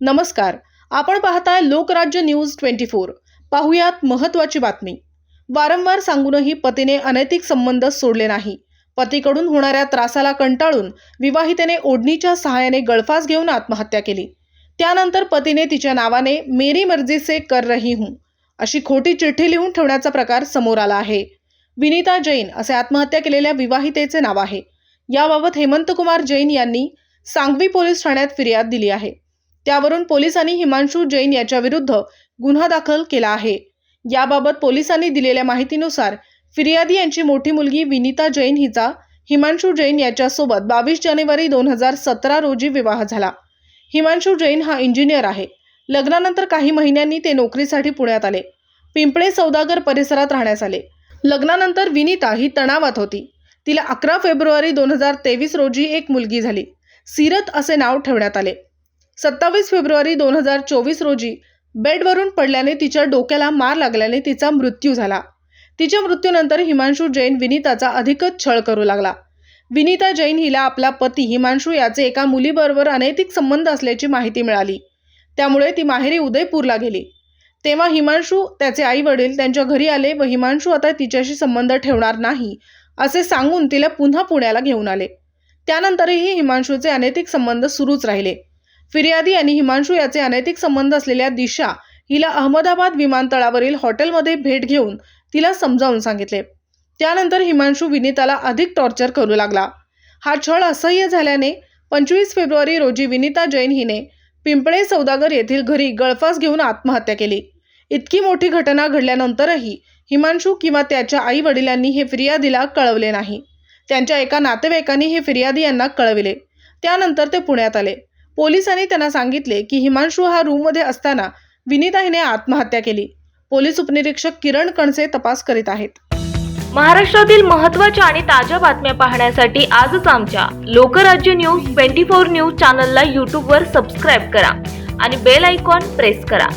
नमस्कार. आपण पाहताय लोकराज्य न्यूज ट्वेंटी फोर. पाहुयात महत्त्वाची बातमी. वारंवार सांगूनही पतीने अनैतिक संबंध सोडले नाही. पतीकडून होणाऱ्या त्रासाला कंटाळून विवाहितेने ओढणीच्या सहाय्याने गळफास घेऊन आत्महत्या केली. त्यानंतर पतीने तिच्या नावाने मेरी मर्जी से कर रही हूं अशी खोटी चिठ्ठी लिहून ठेवण्याचा प्रकार समोर आला आहे. विनीता जैन असे आत्महत्या केलेल्या विवाहितेचे नाव आहे. याबाबत हेमंत कुमार जैन यांनी सांगवी पोलीस ठाण्यात फिर्याद दिली आहे. त्यावरून पोलिसांनी हिमांशू जैन याच्याविरुद्ध गुन्हा दाखल केला आहे. याबाबत पोलिसांनी दिलेल्या माहितीनुसार फिर्यादी यांची मोठी मुलगी विनीता जैन हिचा हिमांशू जैन याच्यासोबत बावीस जानेवारी दोन हजार सतरा रोजी विवाह झाला. हिमांशू जैन हा इंजिनियर आहे. लग्नानंतर काही महिन्यांनी ते नोकरीसाठी पुण्यात आले. पिंपळे सौदागर परिसरात राहण्यास आले. लग्नानंतर विनीता ही तणावात होती. तिला अकरा फेब्रुवारी दोन हजार तेवीस रोजी एक मुलगी झाली. सीरत असे नाव ठेवण्यात आले. सत्तावीस फेब्रुवारी दोन हजार चोवीस रोजी बेडवरून पडल्याने तिच्या डोक्याला मार लागल्याने तिचा मृत्यू झाला. तिच्या मृत्यूनंतर हिमांशू जैन विनीताचा अधिकच छळ करू लागला. विनीता जैन हिला आपला पती हिमांशू याचे एका मुलीबरोबर अनैतिक संबंध असल्याची माहिती मिळाली. त्यामुळे ती माहेरी उदयपूरला गेली. तेव्हा हिमांशू त्याचे आई वडील त्यांच्या घरी आले व हिमांशू आता तिच्याशी संबंध ठेवणार नाही असे सांगून तिला पुन्हा पुण्याला घेऊन आले. त्यानंतरही हिमांशूचे अनैतिक संबंध सुरूच राहिले. फिर्यादी आणि हिमांशू याचे अनैतिक संबंध असलेल्या दिशा हिला अहमदाबाद विमानतळावरील हॉटेलमध्ये भेट घेऊन तिला समजावून सांगितले. त्यानंतर हिमांशू विनीताला अधिक टॉर्चर करू लागला. हा छळ असह्य झाल्याने पंचवीस फेब्रुवारी रोजी विनीता जैन हिने पिंपळे सौदागर येथील घरी गळफास घेऊन आत्महत्या केली. इतकी मोठी घटना घडल्यानंतरही हिमांशू किंवा त्याच्या आई वडिलांनी हे फिर्यादीला कळवले नाही. त्यांच्या एका नातेवाईकांनी हे फिर्यादी यांना कळविले. त्यानंतर ते पुण्यात आले. पोलिसांनी त्यांना सांगितले की हिमांशू हा रूममध्ये असताना विनीता हिने आत्महत्या केली. पोलीस उपनिरीक्षक किरण कणसे तपास करीत आहेत. महाराष्ट्रातील महत्त्वाच्या आणि ताज्या बातम्या पाहण्यासाठी आजच आमच्या Lokrajya news twenty four news चॅनलला यूट्यूबवर सबस्क्राईब करा आणि बेल आयकॉन प्रेस करा.